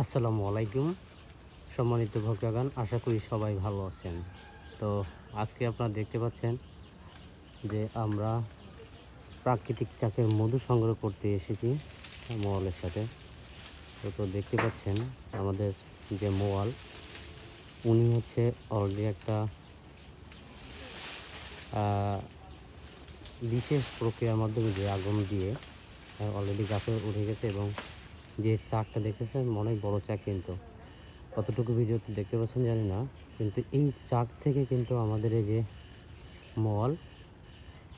আসসালামু আলাইকুম, সম্মানিত ভক্তগণ, আশা করি সবাই ভালো আছেন। তো আজকে আপনারা দেখতে পাচ্ছেন যে আমরা প্রাকৃতিক চাকের মধু সংগ্রহ করতে এসেছি মোয়ালের সাথে। তো তো দেখতে পাচ্ছেন আমাদের যে মোয়াল, উনি হচ্ছে অলরেডি একটা বিশেষ প্রক্রিয়ার মাধ্যমে যে আগুন দিয়ে অলরেডি গাছে উঠে গেছে এবং যে চাকটা দেখতেছেন অনেক বড় চাক কিন্তু। কতটুকু ভিডিওতে দেখতে পাচ্ছেন জানি না, কিন্তু এই চাক থেকে কিন্তু আমাদের এই যে মল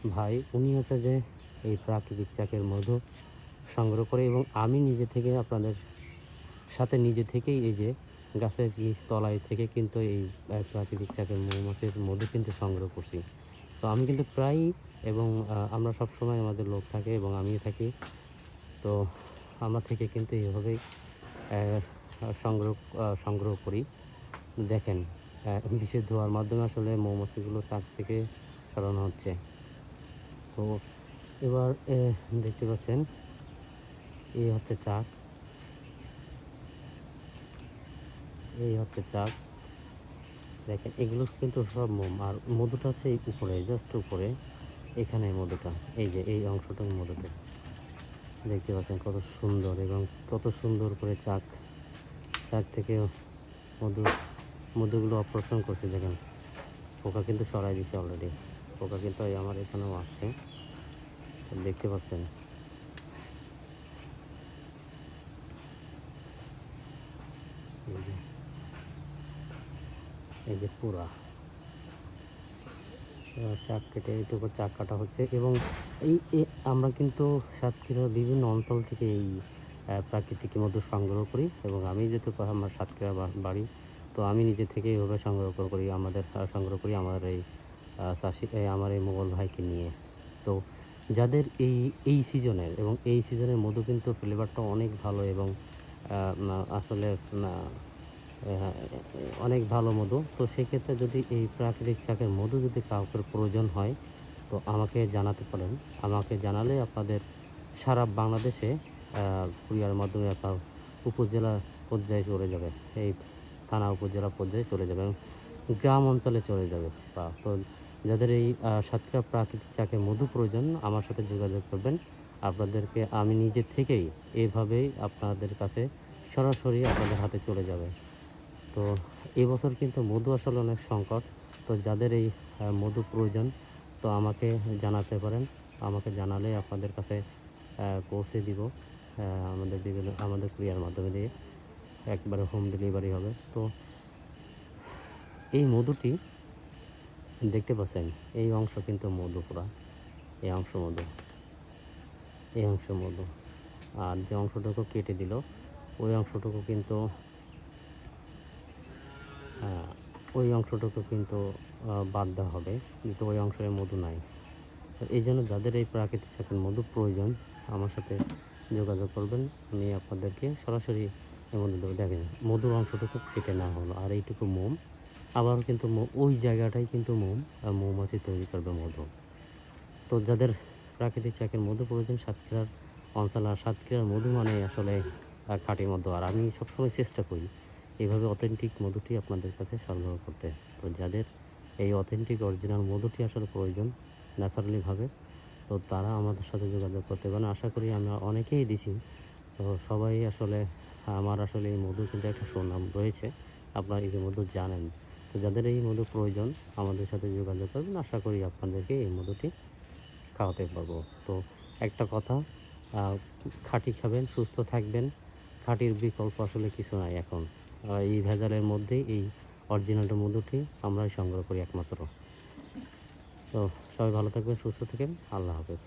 ভাই, উনি হচ্ছে যে এই প্রাকৃতিক চাকের মধু সংগ্রহ করে এবং আমি নিজে থেকে আপনাদের সাথে নিজে থেকেই এই যে গাছের তলায় থেকে কিন্তু এই প্রাকৃতিক চাকের মৌমাছির মধু কিন্তু সংগ্রহ করছি। তো আমি কিন্তু প্রায়ই এবং আমরা সব সময় আমাদের লোক থাকে এবং আমিও থাকি। তো আমরা থেকে কিন্তু এইভাবেই সংগ্রহ সংগ্রহ করি। দেখেন বিশেষ ধোয়ার মাধ্যমে আসলে মৌমাছিগুলো চাক থেকে সরানো হচ্ছে। তো এবার দেখতে পাচ্ছেন এই হচ্ছে চাক এই হচ্ছে চাক দেখেন, এগুলো কিন্তু সব মোম, আর মধুটা হচ্ছে এই উপরে, জাস্ট উপরে। এখানে মধুটা, এই যে, এই অংশটা মধুতে। দেখতে পাচ্ছেন কত সুন্দর এবং কত সুন্দর করে চাক চাক থেকে মধু, মধুগুলো অপারেশন করছে, দেখেন। পোকা কিন্তু সরাই দিচ্ছে অলরেডি পোকা কিন্তু আমার এখানেও আসছে। দেখতে পাচ্ছেন। এই যে পুরা চাক কেটে এটুকু চাক কাটা হচ্ছে এবং এই আমরা কিন্তু সাতক্ষীরার বিভিন্ন অঞ্চল থেকে এই প্রাকৃতিক মধু সংগ্রহ করি এবং আমি যেহেতু আমার সাতক্ষীরা বাড়ি, তো আমি নিজে থেকে এইভাবে সংগ্রহ করি, আমাদের সংগ্রহ করি আমার এই চাষি আমার এই মোগল ভাইকে নিয়ে। তো যাদের এই এই সিজনের এবং এই সিজনের মধু কিন্তু ফ্লেভারটা অনেক ভালো এবং আসলে অনেক ভালো মধু। তো সেক্ষেত্রে যদি এই প্রাকৃতিক চাকের মধু যদি কাউকে প্রয়োজন হয়, তো আমাকে জানাতে পারেন। আমাকে জানালে আপনাদের সারা বাংলাদেশে কুরিয়ার মাধ্যমে আপনার উপজেলা পর্যায়ে চলে যাবে। এই থানা উপজেলা পর্যায়ে চলে যাবে এবং গ্রাম অঞ্চলে চলে যাবে। তো যাদের এই সাতক্ষীরা প্রাকৃতিক চাকের মধু প্রয়োজন, আমার সাথে যোগাযোগ করবেন। আপনাদেরকে আমি নিজে থেকেই এইভাবেই আপনাদের কাছে সরাসরি আপনাদের হাতে চলে যাবে। তো এবছর কিন্তু মধু আসলে অনেক সংকট। তো যাদের এই মধু প্রয়োজন, তো আমাকে জানাতে পারেন। আমাকে জানালে আপনাদের কাছে পৌঁছে দিব আমাদের বিভিন্ন, আমাদের কুরিয়ার মাধ্যমে দিয়ে একবারে হোম ডেলিভারি হবে। তো এই মধুটি দেখতে পাচ্ছেন, এই অংশ কিন্তু মধু পুরা, এই অংশ মধু, এই অংশ মধু। আর যে অংশটুকু কেটে দিল, ওই অংশটুকু কিন্তু ওই অংশটুকু কিন্তু বাদ দেওয়া হবে কিন্তু ওই অংশের মধু নাই। এই জন্য যাদের এই প্রাকৃতিক চাকের মধু প্রয়োজন, আমার সাথে যোগাযোগ করবেন, আমি আপনাদেরকে সরাসরি এর মধ্যে দেবো। দেখেন মধুর অংশটুকু কেটে না হলো, আর এইটুকু মোম। আবার কিন্তু ওই জায়গাটাই কিন্তু মোম মৌমাছি তৈরি করবে মধু। তো যাদের প্রাকৃতিক চাকের মধু প্রয়োজন, সাতক্ষীরার অঞ্চল আর সাতক্ষীরার মধু মানে আসলে খাঁটি মধু। আর আমি সবসময় চেষ্টা করি এইভাবে অথেন্টিক মধুটি আপনাদের কাছে সরবরাহ করতে তো যাদের এই অথেন্টিক অরিজিনাল মধুটি আসলে প্রয়োজন ন্যাচারালিভাবে তো তারা আমাদের সাথে যোগাযোগ করতে পারেন। আশা করি আমরা অনেকেই দিছি। তো সবাই আসলে, আমার আসলে এই মধু কিন্তু একটা সুনাম রয়েছে। আপনারা ইতিমধ্যে জানেন। তো যাদের এই মধু প্রয়োজন, আমাদের সাথে যোগাযোগ করবেন। আশা করি আপনাদেরকে এই মধুটি খাওয়াতে পারব। তো একটা কথা খাঁটি খাবেন, সুস্থ থাকবেন। খাঁটির বিকল্প আসলে কিছু নাই এখন। এই ভেজালের মধ্যেই, এই অরিজিনালটা মধুটি আমরাই সংগ্রহ করি একমাত্র। তো সবাই ভালো থাকবেন, সুস্থ থাকবেন আল্লাহ হাফেজ।